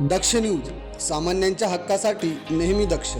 दक्ष news सामान्यांच्या हक्कासाठी नेहमी दक्ष.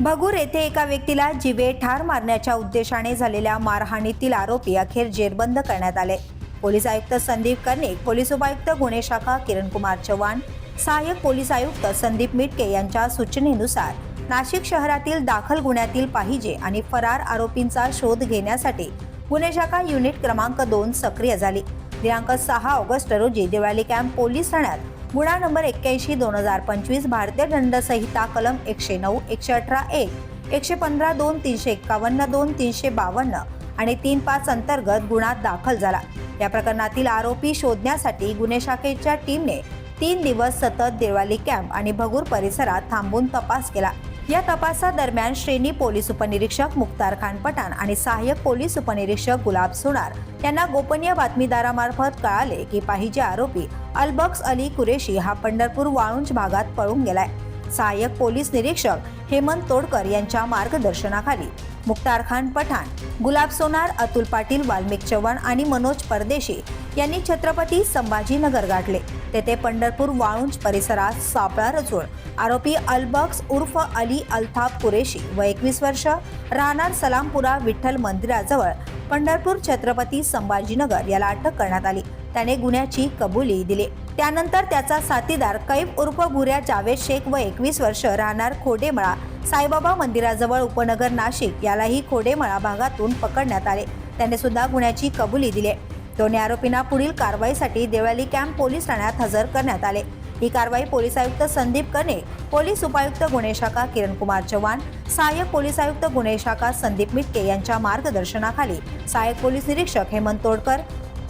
भगूर येथे एका व्यक्तीला जिवे ठार मारण्याच्या उद्देशाने झालेल्या मारहाणीतील आरोपी अखेर जेरबंद करण्यात आले. पोलीस आयुक्त संदीप कर्णिक पोलीस उपायुक्त गुन्हे शाखा किरण कुमार चव्हाण सहाय्यक पोलीस आयुक्त संदीप मिटके यांच्या सूचनेनुसार नाशिक शहरातील दाखल गुन्ह्यातील पाहिजे आणि फरार आरोपींचा शोध घेण्यासाठी गुन्हे शाखा युनिट क्रमांक दोन सक्रिय झाली. दिनांक सहा ऑगस्ट रोजी दिवाळी कॅम्प पोलीस ठाण्यात गुन्हा नंबर एक्क्याऐंशी दोन हजार पंचवीस भारतीय दंड संहिता कलम एकशे नऊ एकशे अठरा एक एकशे पंधरा दोन तीनशे एक्कावन्न दोन तीनशे बावन्न आणि तीन पाच अंतर्गत गुन्हा दाखल झाला. या प्रकरणातील आरोपी शोधण्यासाठी गुन्हे शाखेच्या टीमने तीन दिवस सतत देवाली कॅम्प आणि भगूर परिसरात थांबून तपास केला. या तपासादरम्यान श्रेणी पोलीस उपनिरीक्षक मुख्तार खान पठाण आणि सहाय्यक पोलीस उपनिरीक्षक गुलाब सोनार यांना गोपनीय बातमीदारामार्फत कळाले की पाहिजे आरोपी अलबक्स अली कुरेशी हा पंढरपूर वाळुंज भागात पळून गेलाय. सहाय्यक पोलीस निरीक्षक हेमंत तोडकर यांच्या मार्गदर्शनाखाली मुख्तार खान पठाण गुलाब सोनार अतुल पाटील वाल्मिक चव्हाण आणि मनोज परदेशी यांनी छत्रपती संभाजीनगर गाठले. तेथे पंढरपूर वाळुंज परिसरात सापळा रचून आरोपी अलबक्स उर्फ अली अल्ताफ कुरेशी व एकवीस वर्ष राहणार सलामपुरा विठ्ठल मंदिराजवळ पंढरपूर छत्रपती संभाजीनगर याला अटक करण्यात आली. त्याने गुन्ह्याची कबुली दिली. त्यानंतर त्याचा साथीदार कैफ उर्फ गुऱ्या जावेद शेख व एकवीस वर्ष राहणार खोडेमळा साईबाबा मंदिराजवळ उपनगर नाशिक यालाही खोडेमळा भागातून पकडण्यात आले. त्याने सुद्धा गुन्ह्याची कबुली दिली. दोन्ही आरोपींना पुढील कारवाईसाठी देवळाली कॅम्प पोलीस ठाण्यात हजर करण्यात आले. ही कारवाई पोलीस आयुक्त संदीप कने पोलीस उपायुक्त गुन्हे शाखा किरण कुमार चव्हाण सहाय्यक पोलीस आयुक्त गुन्हे शाखा संदीप मिटके यांच्या मार्गदर्शनाखाली सहाय्यक पोलीस निरीक्षक हेमंत तोडकर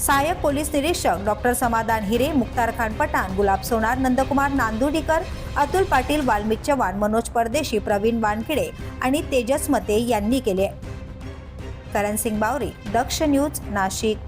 सहाय्यक पोलीस निरीक्षक डॉक्टर समाधान हिरे मुख्तार खान पठाण गुलाब सोनार नंदकुमार नांदुडीकर अतुल पाटील वाल्मिक चव्हाण मनोज परदेशी प्रवीण वानखेडे आणि तेजस मते यांनी केले. करण सिंग बावरी दक्ष न्यूज नाशिक.